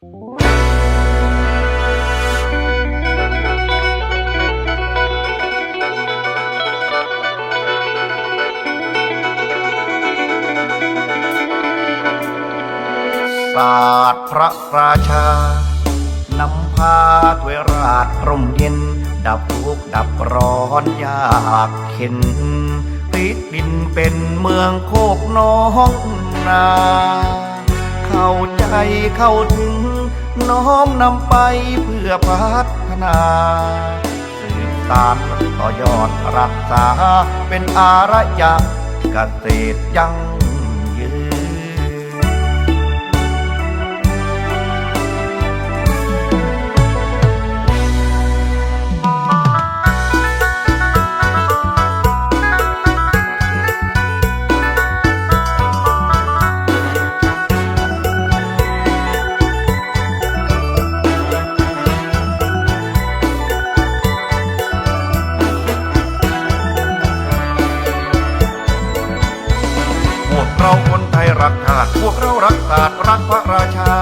ศาสตร์พระราชานำพาถวยราชร่มเย็น ดับทุกข์ดับร้อนยากเข็นพลิกดินเป็นเมืองโคกน้องนา เข้าถึง น้อมนำไปเพื่อพัฒนาสืบสานต่อยอดรักษาเป็นอารยะเกษตรยั่ง รักชาติพวกเรารักศาสตร์รักพระราชา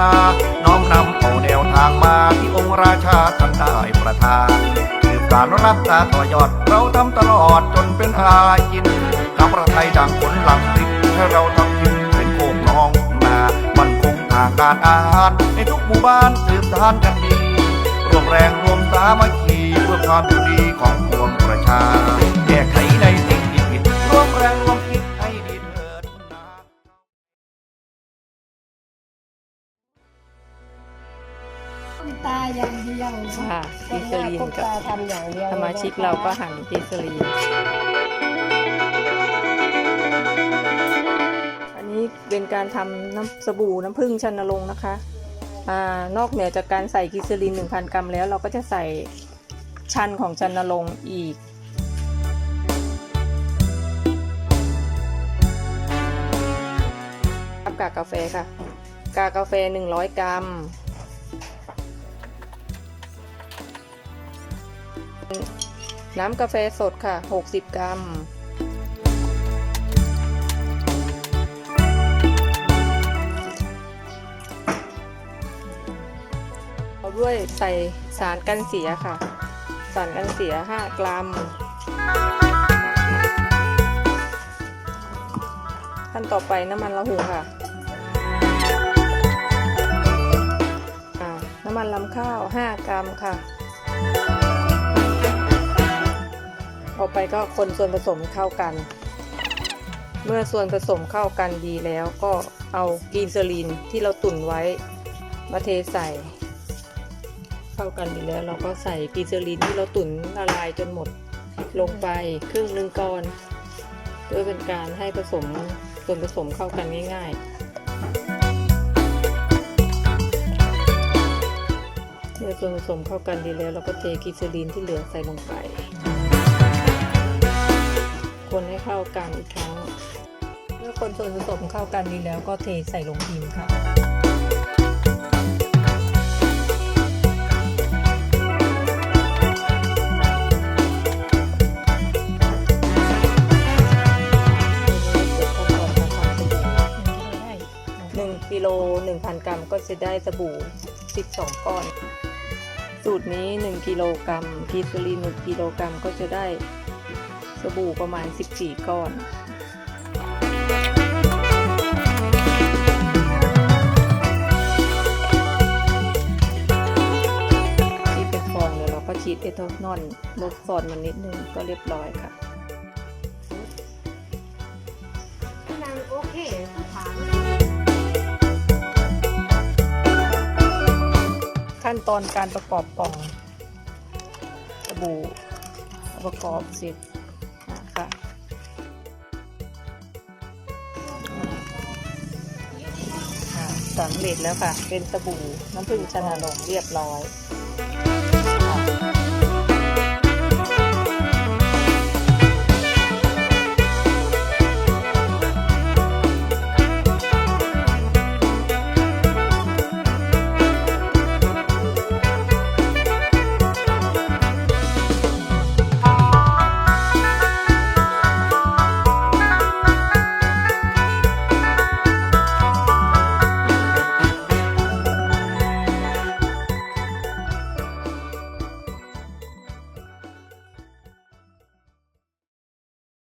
น้อมนำเอาแนวทางมาที่องค์ราชาท่านได้ประทานสืบการรักษาต่อยอดเราทำตลอดจนเป็นอายินกับประไทยดังผลหลังสิบให้เราทำกินเป็นโคกน้องนามันคงทางการอาหารในทุกหมู่บ้านสืบสานกันดีรวมแรงรวมสามัคคีเพื่อความอยู่ดีของปวงประชา ต้มตาอย่างเดียวค่ะกินสลีนกับทำอย่างเดียวสมาชิกเราก็หั่นเจสลีนอันนี้เป็นการทำน้ำสบู่น้ำผึ้งชันนรงนะคะอนอกเหนือจากการใส่กิซลิน1,000 กรัมแล้วเราก็จะใส่ชันของชันนรงอีกอับกากกาแฟค่ะ กากกาแฟ 100 กรัม น้ำกาแฟสดค่ะ 60 กรัม เอาด้วยใส่สารกันเสียค่ะ สารกันเสีย 5 กรัม ขั้นต่อไปน้ำมันระหูค่ะน้ำมันลำข้าว 5 กรัมค่ะ เอาไปก็คนส่วนผสมเข้ากัน เมื่อส่วนผสมเข้ากันดีแล้วก็เอากรีนเซอรีนที่เราตุ่นไว้มาเทใส่ เข้ากันดีแล้วเราก็ใส่กรีนเซอรีนที่เราตุ่นละลายจนหมดลงไปครึ่งหนึ่งก่อนเพื่อเป็นการให้ผสมส่วนผสมเข้ากันง่ายๆเมื่อส่วนผสมเข้ากันดีแล้ว เราก็เทกรีนเซอรีนที่เหลือใส่ลงไป คนให้เข้ากันอีกครั้ง เมื่อคนส่วนผสมเข้ากันดีแล้วก็เทใส่ลงพิมพ์ค่ะหนึ่งกิโลหนึ่งพันกรัมก็จะได้สบู่สิบสองก้อน สูตรนี้หนึ่งกิโลกรัมพีซลินหนึ่งกิโลกรัมก็จะได้ สบู่ประมาณสิบสี่ก้อนที่เป็นฟองเดี๋ยวเราก็ฉีดเอทานอลลดฟอนมันนิดนึงก็เรียบร้อยค่ะโอเคผู้ถามขั้นตอนการประกอบกล่องสบู่ประกอบเสร็จ นะคะค่ะสำเร็จแล้วค่ะ เป็นสบู่น้ำผึ้งชนาลงเรียบร้อย